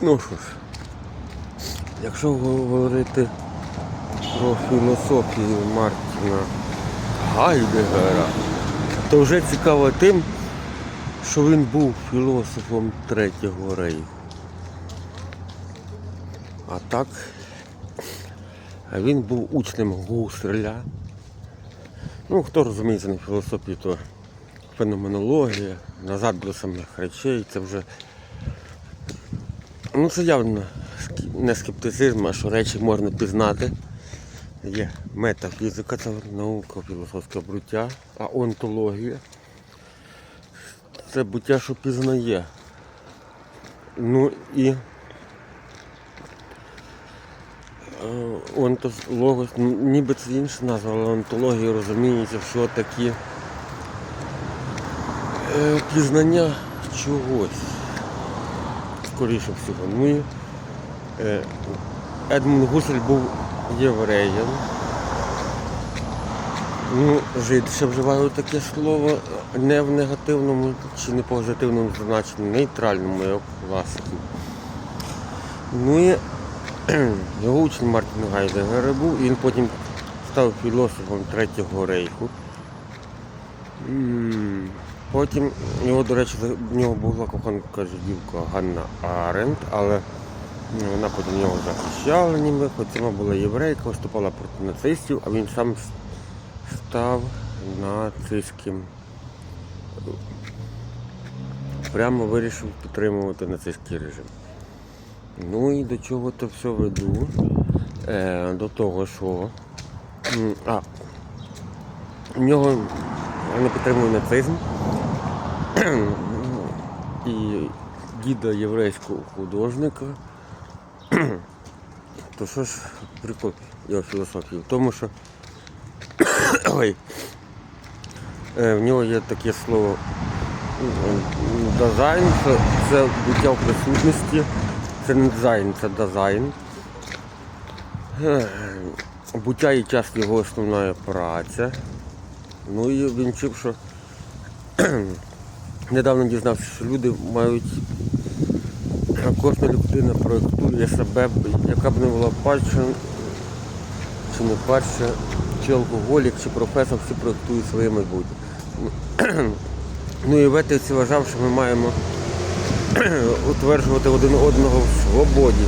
Ну що ж, якщо говорити про філософію Мартіна Гайдегера, то вже цікаво тим, що він був філософом Третього рейху. А так, він був учнем Гусарля. Ну, хто розуміється на філософії, то феноменологія, назад до самих речей, це вже Ну, це явно не скептицизм, а що речі можна пізнати. Є метафізика, це наука, філософське буття, а онтологія це буття, що пізнає. Ну і е, онтологос, ну, ніби це інша назва, але онтологія розуміється, що такі е, пізнання чогось скоріше всього. Ну і е, Едмунд Гусель був євреєм. Ну, жид ще вживаю таке слово не в негативному чи не позитивному значенні, нейтральному, як класику. Ну і його учень Мартін Гайдегер був, і він потім став філософом Третього рейху. Потім його, до речі, в нього була коханка жидівка Ганна Аренд, але вона потім його захищала ніби, хоч вона була єврейка, виступала проти нацистів, а він сам став нацистським. Прямо вирішив підтримувати нацистський режим. Ну і до чого то все веду? Е, до того, що. А, у нього не підтримує нацизм. і діда єврейського художника. То що ж прикол його філософії? В тому, що ой, е, в нього є таке слово дизайн, це, це буття в присутності, це не дизайн, це дизайн. Е, Буття і час його основна праця. Ну і він чув, що недавно дізнався, що люди мають, кожна людина проєктує себе, яка б не була перша, чи не перша, чи алкоголік, чи професор, всі проєктують своє майбутнє. Ну і в етиці вважав, що ми маємо утверджувати один одного в свободі.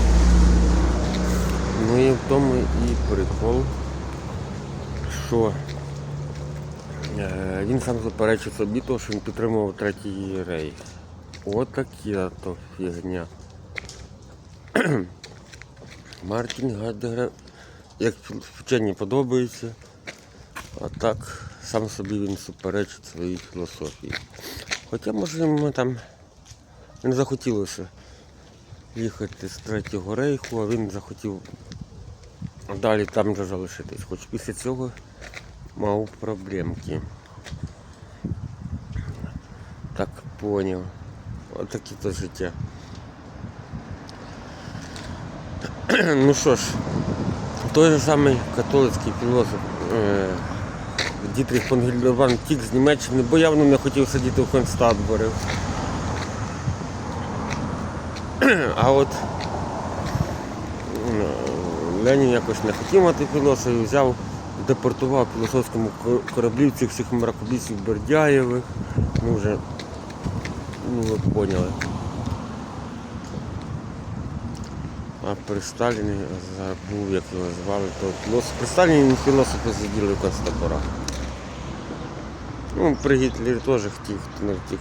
Ну і в тому і прикол, що Він сам заперечив собі, того, що він підтримував третій рейх. От такі то фігня. Мартін Гайдегер, як вчені подобається, а так сам собі він суперечить своїй філософії. Хоча, може, йому там не захотілося їхати з третього рейху, а він захотів далі там же залишитись. Хоч після цього мав проблемки. Так поняв. Отакі то життя. Ну що ж, той же самий католицький філософ е, Дітріх фон Гільдербан втік з Німеччини, бо явно не хотів сидіти в концтаборі. А от е, Ленін якось не хотів мати філософію, взяв, депортував в філософському кор- кораблі цих всіх мракобісів Бердяєвих. Ну вже, ну ви поняли. А при Сталіні забув, як його звали, то філософ. При Сталіні філософи сиділи в концтаборах. Ну, при Гітлері теж хотів, не втік.